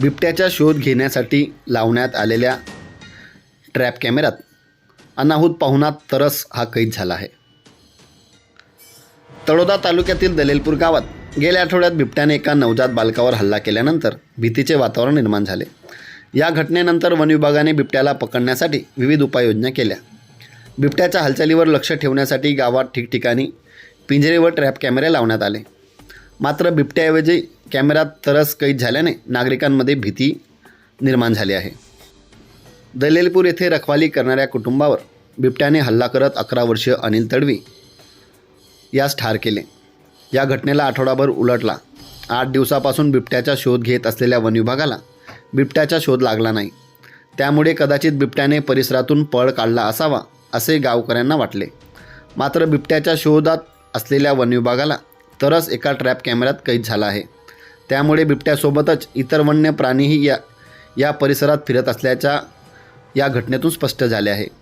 बिबट्याचा शोध घेण्यासाठी लावण्यात आलेल्या ट्रॅप कॅमेऱ्यात अनाहूत पाहुणा तरस हा कैद झाला आहे. तळोदा तालुक्यातील दलेलपूर गावात गेल्या आठवड्यात बिबट्याने एका नवजात बालकावर हल्ला केल्यानंतर भीतीचे वातावरण निर्माण झाले. या घटनेनंतर वन विभागाने बिबट्याला पकडण्यासाठी विविध उपाययोजना केल्या. बिबट्याच्या हालचालीवर लक्ष ठेवण्यासाठी गावात ठिकठिकाणी पिंजरे व ट्रॅप कॅमेरे लावण्यात आले. मात्र बिबट्याऐवजी कॅमेऱ्यात तरस कैद झाल्याने नागरिकांमध्ये भीती निर्माण झाली आहे. दलेलपूर येथे रखवाली करणाऱ्या कुटुंबावर बिबट्याने हल्ला करत अकरा वर्षीय अनिल तडवी यास ठार केले. या घटनेला आठवडाभर उलटला. आठ दिवसापासून बिबट्याचा शोध घेत असलेल्या वनविभागाला बिबट्याचा शोध लागला नाही. त्यामुळे कदाचित बिबट्याने परिसरातून पळ काढला असावा असे गावकऱ्यांना वाटले. मात्र बिबट्याच्या शोधात असलेल्या वनविभागाला तरच एका ट्रॅप कॅमेऱ्यात कैद झाला आहे. त्यामुळे बिबट्यासोबतच इतर वन्य प्राणीही या या परिसरात फिरत असल्याच्या या घटनेतून स्पष्ट झाले आहे.